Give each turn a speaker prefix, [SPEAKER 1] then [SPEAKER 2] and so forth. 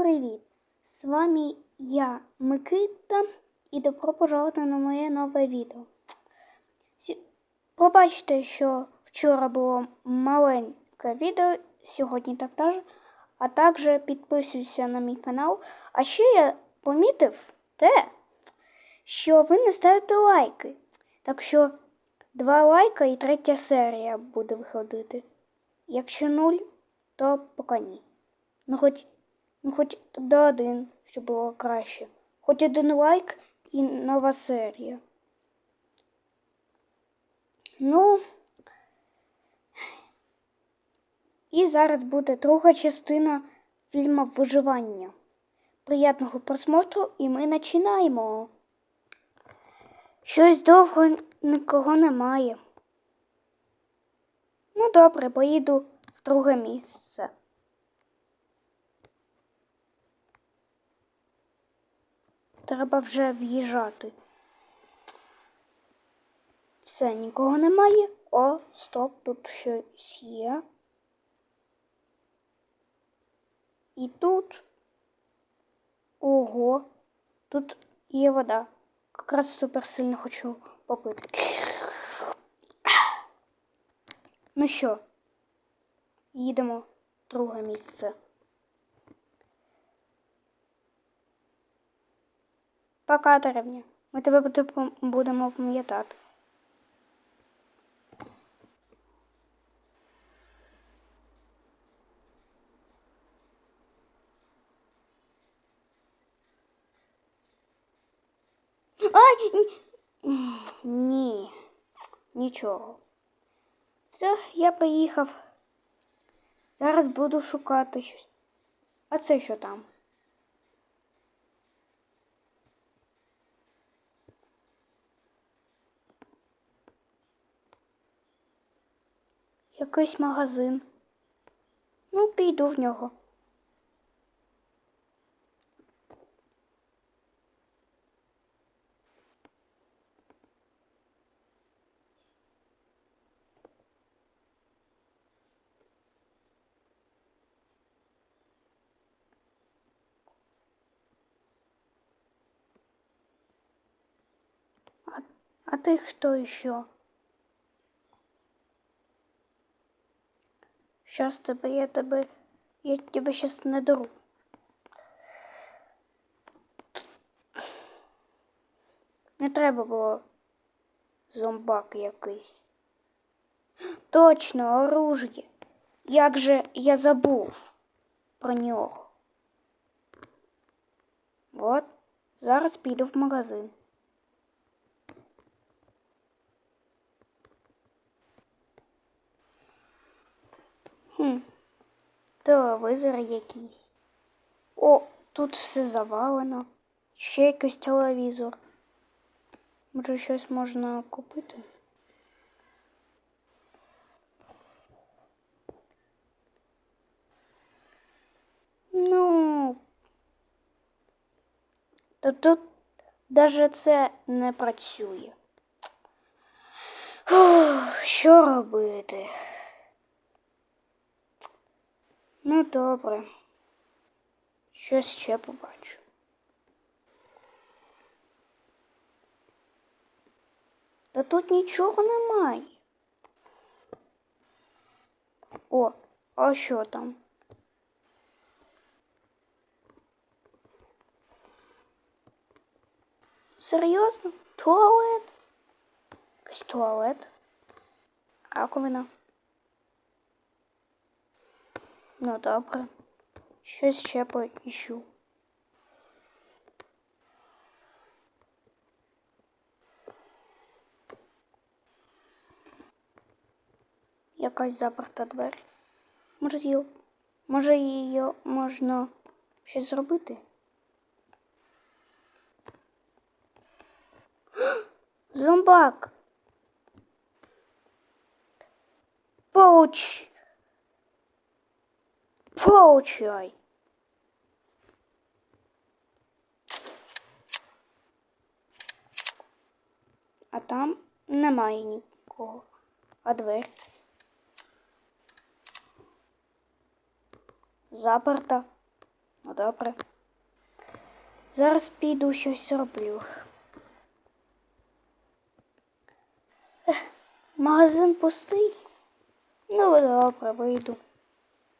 [SPEAKER 1] привіт! З вами я, Микита, і добро пожаловати на моє нове відео. Пробачте, що вчора було маленьке відео, сьогодні так теж, а також підписуйся на мій канал. А ще я помітив те, що ви не ставите лайки. Так що два лайка і третя серія буде виходити. Якщо нуль, то поки ні. Ну хоч, ну хоч до один, щоб було краще. Хоч один лайк і нова серія. Ну. І зараз буде друга частина фільму Виживання. Приятного просмотру і ми починаємо. Щось довго нікого немає. Ну добре, поїду в друге місце. Треба вже в'їжджати. Все, нікого немає. О, стоп, тут щось є. І тут. Ого, тут є вода. Якраз супер сильно хочу попити. Ну що, їдемо в друге місце. Пока, деревня. Ми тебе буде- будемо пам'ятати. Ай! ні- Ні, нічого. Все, я приїхав. Зараз буду шукати щось. А це що там? Якийсь магазин. Ну, піду в нього. А, ти хто еще? Щас тебе, я тебе, я тебе щас не дару. Не треба було зомбак якийсь. Точно, оружие. Як же я забув про нього? От, зараз піду в магазин. Хм, телевізор якийсь. О, тут все завалено. Ще якийсь телевізор. Може, щось можна купити? Ну. Та тут даже це не працює. Фух, що робити? Ну, добре. Щось ще побачу. Та тут нічого немає. О, а що там? Серйозно? Туалет? Якийсь туалет? Раковина? Ну, добре. Щось ще поіщу. Якась заперта двері. Може, її, може її можна щось зробити? Зомбак! Получ! Получай! А там немає нікого. А двері? Заперта. Ну добре. Зараз піду щось зроблю. Ех, Магазин пустий. Ну добре, вийду.